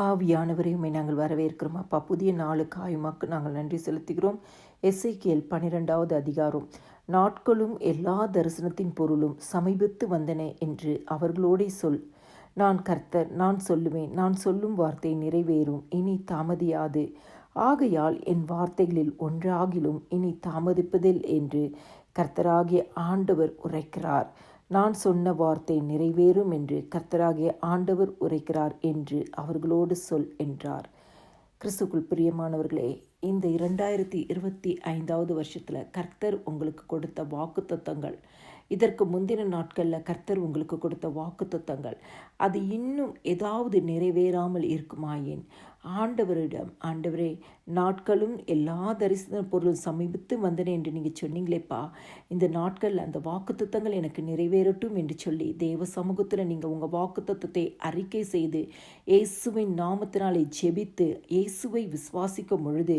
ஆவியானவரையுமே நாங்கள் வரவேற்கிறோம். அப்பா புதிய நாளுக்கு உமக்கு நாங்கள் நன்றி செலுத்துகிறோம். எஸ்ஐகேல் பனிரெண்டாவது அதிகாரம். நாட்களும் எல்லா தரிசனத்தின் பொருளும் சமீபத்து வந்தன என்று அவர்களோடே சொல். நான் கர்த்தர் நான் சொல்லுவேன். நான் சொல்லும் வார்த்தை நிறைவேறும். இனி தாமதியாது. ஆகையால் என் வார்த்தைகளில் ஒன்றாகிலும் இனி தாமதிப்பதில் என்று கர்த்தராகிய ஆண்டவர் உரைக்கிறார். நான் சொன்ன வார்த்தை நிறைவேறும் என்று கர்த்தராகிய ஆண்டவர் உரைக்கிறார் என்று அவர்களோடு சொல் என்றார். கிறிஸ்துக்குள் பிரியமானவர்களே இந்த இரண்டாயிரத்தி இருபத்தி ஐந்தாவது வருஷத்தில் கர்த்தர் உங்களுக்கு கொடுத்த வாக்குத்தத்தங்கள். இதற்கு முந்தின நாட்களில் கர்த்தர் உங்களுக்கு கொடுத்த வாக்குத்தத்தங்கள். அது இன்னும் ஏதாவது நிறைவேறாமல் இருக்குமாயின்? ஆண்டவரிடம் ஆண்டவரே நாட்களும் எல்லா தரிசன பொருள் சமீபத்து வந்தன என்று நீங்கள் சொன்னீங்களேப்பா. இந்த நாட்களில் அந்த வாக்குத்தத்தங்கள் எனக்கு நிறைவேறட்டும் என்று சொல்லி தேவ சமூகத்தில் நீங்கள் உங்கள் வாக்குத்தத்தத்தை அறிக்கை செய்து இயேசுவின் நாமத்தினாலே ஜெபித்து இயேசுவை விசுவாசிக்கும் பொழுது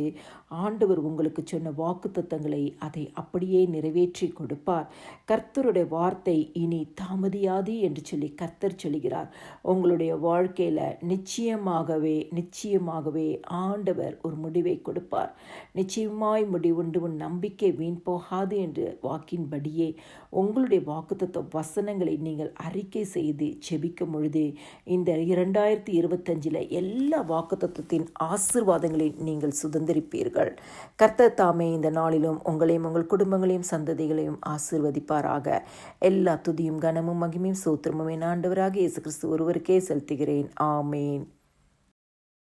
ஆண்டவர் உங்களுக்கு சொன்ன வாக்குத்தத்தங்களை அதை அப்படியே நிறைவேற்றி கொடுப்பார். கர்த்தருடைய வார்த்தை இனி தாமதியாது என்று சொல்லி கர்த்தர் சொல்கிறார். உங்களுடைய வாழ்க்கையில் நிச்சயமாகவே நிச்சயமாகவே ஆண்டவர் ஒரு முடிவை கொடுப்பார். நிச்சயமாய் முடிவுண்டு உன் நம்பிக்கை வீண் போகாது என்று வாக்கின்படியே உங்களுடைய வாக்குத்தத்த வசனங்களை நீங்கள் அறிக்கை செய்து செபிக்கும் பொழுது இந்த இரண்டாயிரத்தி இருபத்தஞ்சில் எல்லா வாக்குத்தத்தின் ஆசிர்வாதங்களை நீங்கள் இருப்பீர்கள் கர்த்தர் தாமே இந்த நாளிலும் உங்களையும் உங்கள் குடும்பங்களையும் சந்ததிகளையும் ஆசிர்வதிப்பாராக. எல்லா துதியும் கனமும் மகிமையும் சோத்திரமும் என் ஆண்டவராக இயேசு கிறிஸ்து ஒருவருக்கே செலுத்துகிறேன். ஆமேன்.